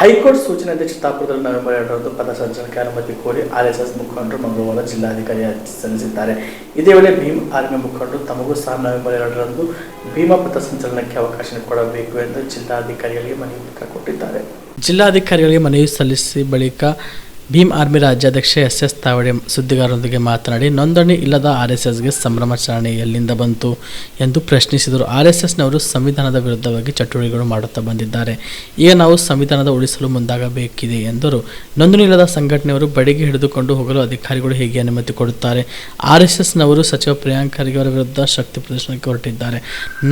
High court ಸೂಚನೆಯಂತೆ ಚಿತ್ತಾಪುರದಲ್ಲಿ November ಎರಡರಂದು ಪಥಸಂಚಲನಕ್ಕೆ ಅನುಮತಿ ಕೋರಿ ಆರ್ಎಸ್ಎಸ್ ಮುಖಂಡರು ಮಂಗಳವಾರ ಜಿಲ್ಲಾಧಿಕಾರಿ ಅರ್ಜಿ ಸಲ್ಲಿಸಿದ್ದಾರೆ. ಇದೇ ವೇಳೆ ಭೀಮ್ ಆರ್ಮಿ ಮುಖಂಡರು ತಮಗೂ ಸಹ ನವೆಂಬರ್ ಎರಡರಂದು ಭೀಮಾ ಪಥಸಂಚಲನಕ್ಕೆ ಅವಕಾಶ ಕೊಡಬೇಕು ಎಂದು ಜಿಲ್ಲಾಧಿಕಾರಿಗಳಿಗೆ ಮನವಿ ಪತ್ರ ಕೊಟ್ಟಿದ್ದಾರೆ. ಜಿಲ್ಲಾಧಿಕಾರಿಗಳಿಗೆ ಮನವಿ ಸಲ್ಲಿಸಿ ಬಳಿಕ ಭೀಮ್ ಆರ್ಮಿ ರಾಜ್ಯಾಧ್ಯಕ್ಷ ಎಸ್ ಎಸ್ ತಾವಡೆ ಸುದ್ದಿಗಾರರೊಂದಿಗೆ ಮಾತನಾಡಿ, ನೋಂದಣಿ ಇಲ್ಲದ ಆರ್ ಎಸ್ ಎಸ್ಗೆ ಸಂಭ್ರಮಾಚರಣೆ ಎಲ್ಲಿಂದ ಬಂತು ಎಂದು ಪ್ರಶ್ನಿಸಿದರು. ಆರ್ ಎಸ್ ಎಸ್ನವರು ಸಂವಿಧಾನದ ವಿರುದ್ಧವಾಗಿ ಚಟುವಟಿಕೆಗಳು ಮಾಡುತ್ತಾ ಬಂದಿದ್ದಾರೆ. ಈಗ ನಾವು ಸಂವಿಧಾನದ ಉಳಿಸಲು ಮುಂದಾಗಬೇಕಿದೆ ಎಂದರು. ನೋಂದಣಿ ಇಲ್ಲದ ಸಂಘಟನೆಯವರು ಬಡಿಗೆ ಹಿಡಿದುಕೊಂಡು ಹೋಗಲು ಅಧಿಕಾರಿಗಳು ಹೇಗೆ ಅನುಮತಿ ಕೊಡುತ್ತಾರೆ. ಆರ್ ಎಸ್ ಎಸ್ನವರು ಸಚಿವ ಪ್ರಿಯಾಂಕ್ ಖರ್ಗೆ ಅವರ ವಿರುದ್ಧ ಶಕ್ತಿ ಪ್ರದರ್ಶನಕ್ಕೆ ಹೊರಟಿದ್ದಾರೆ.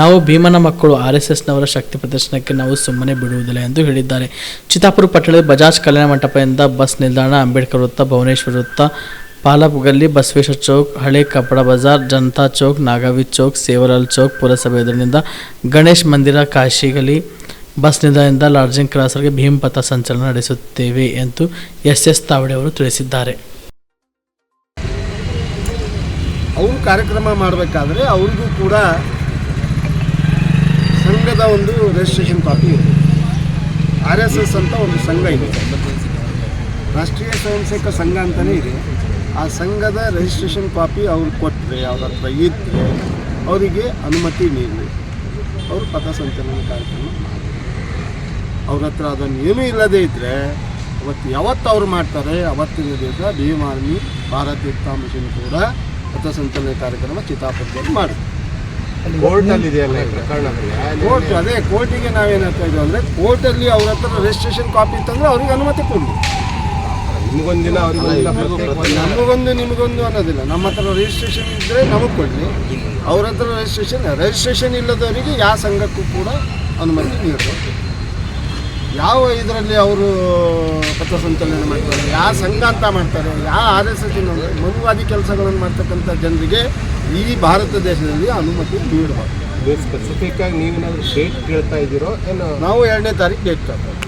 ನಾವು ಭೀಮನ ಮಕ್ಕಳು ಆರ್ ಎಸ್ ಎಸ್ನವರ ಶಕ್ತಿ ಪ್ರದರ್ಶನಕ್ಕೆ ನಾವು ಸುಮ್ಮನೆ ಬಿಡುವುದಿಲ್ಲ ಎಂದು ಹೇಳಿದ್ದಾರೆ. ಚಿತ್ತಾಪುರ ಪಟ್ಟಣದ ಬಜಾಜ್ ಕಲ್ಯಾಣ ಮಂಟಪದಿಂದ ಬಸ್ ನಿಲ್ದಾಣ ಅಂಬೇಡ್ಕರ್ ವೃತ್ತ, ಭುವನೇಶ್ವರ ವೃತ್ತ ಪಾಲಪ್ ಗಲ್ಲಿ ಬಸವೇಶ್ವರ ಚೌಕ್, ಹಳೆ ಕಪಡ ಬಜಾರ್ ಜನತಾ ಚೌಕ್, ನಾಗಾವಿ ಚೌಕ್, ಸೇವಲಾಲ್ ಚೌಕ್, ಪುರಸಭೆ ಎದುರಿನಿಂದ ಗಣೇಶ್ ಮಂದಿರ, ಕಾಶಿಗಲಿ ಬಸ್ ನಿಲ್ದಾಣದಿಂದ ಲಾಡ್ಜಿಂಗ್ ಕ್ರಾಸರ್ಗೆ ಭೀಮ್ ಪಥ ಸಂಚಲನ ನಡೆಸುತ್ತೇವೆ ಎಂದು ಎಸ್ ಎಸ್ ತಾವಡೆ ಅವರು ತಿಳಿಸಿದ್ದಾರೆ. ಅವರು ಕಾರ್ಯಕ್ರಮ ಮಾಡಬೇಕಾದ್ರೆ ಅವರಿಗೂ ಕೂಡ ಸಂಘದ ಒಂದು ರಿಜಿಸ್ಟ್ರೇಷನ್ ಕಾಪಿ ಇದೆ. ಆರ್ ಎಸ್ ಎಸ್ ಅಂತ ಒಂದು ಸಂಘ ಇದೆ. ರಾಷ್ಟ್ರೀಯ ಸ್ವಯಂ ಸೇವಕ ಸಂಘ ಅಂತಲೇ ಇದೆ. ಆ ಸಂಘದ ರಿಜಿಸ್ಟ್ರೇಷನ್ ಕಾಪಿ ಅವ್ರು ಕೊಟ್ಟರೆ ಅವ್ರ ಹತ್ರ ಇದ್ದರೆ ಅವರಿಗೆ ಅನುಮತಿ ನೀಡಿ ಅವರು ಪಥಸಂಚಲನ ಕಾರ್ಯಕ್ರಮ. ಅವ್ರ ಹತ್ರ ಅದನ್ನು ಏನೂ ಇಲ್ಲದೇ ಇದ್ದರೆ ಅವತ್ತು ಯಾವತ್ತು ಅವ್ರು ಮಾಡ್ತಾರೆ ಅವತ್ತಿನ ದಿವಸ ಭೀಮ್ ಆರ್ಮಿ ಭಾರತ್ ಯುಕ್ತ ಮಿಷನ್ ಕೂಡ ಪಥಸಂಚಲನ ಕಾರ್ಯಕ್ರಮ ಚಿತಾಪುರದಲ್ಲಿ ಪ್ರಕರಣ ಕೋರ್ಟ್ ಅದೇ ಕೋರ್ಟಿಗೆ ನಾವೇನು ಹೇಳ್ತಾ ಇದ್ದೀವಿ ಅಂದರೆ ಕೋರ್ಟಲ್ಲಿ ಅವ್ರ ಹತ್ರ ರಿಜಿಸ್ಟ್ರೇಷನ್ ಕಾಪಿ ಇತ್ತಂದ್ರೆ ಅವ್ರಿಗೆ ಅನುಮತಿ ಕೊಡಲಿ. ನಿಮಗೊಂದಿನ ಅವ್ರಿಗೊಂದಿನ ನಮಗೊಂದು ನಿಮಗೊಂದು ಅನ್ನೋದಿಲ್ಲ. ನಮ್ಮ ಹತ್ರ ರಿಜಿಸ್ಟ್ರೇಷನ್ ಇದ್ದರೆ ನಮಗೆ ಕೊಡಲಿ ಅವ್ರ ಹತ್ರ ರಿಜಿಸ್ಟ್ರೇಷನ್ ರಿಜಿಸ್ಟ್ರೇಷನ್ ಇಲ್ಲದವರಿಗೆ ಯಾವ ಸಂಘಕ್ಕೂ ಕೂಡ ಅನುಮತಿ ನೀಡಬೇಕು ಯಾವ ಇದರಲ್ಲಿ ಅವರು ಪಥಸಂಚಲನೆ ಮಾಡ್ತಾರೆ ಯಾವ ಸಂಘ ಅಂತ ಮಾಡ್ತಾರೆ ಯಾವ ಆರ್ ಎಸ್ ಎಸ್ ಮನುವಾದಿ ಕೆಲಸಗಳನ್ನು ಮಾಡ್ತಕ್ಕಂಥ ಜನರಿಗೆ ಈ ಭಾರತ ದೇಶದಲ್ಲಿ ಅನುಮತಿ ನೀಡಬಾರ್ದು. ಸ್ಪೆಸಿಫಿಕ್ ಆಗಿ ನೀವೇನಾದ್ರೂ ಡೇಟ್ ಕೇಳ್ತಾ ಇದ್ದೀರೋ ಏನು? ನಾವು ಎರಡನೇ ತಾರೀಕು ಡೇಟ್ ತಗೊಳ್ತೀವಿ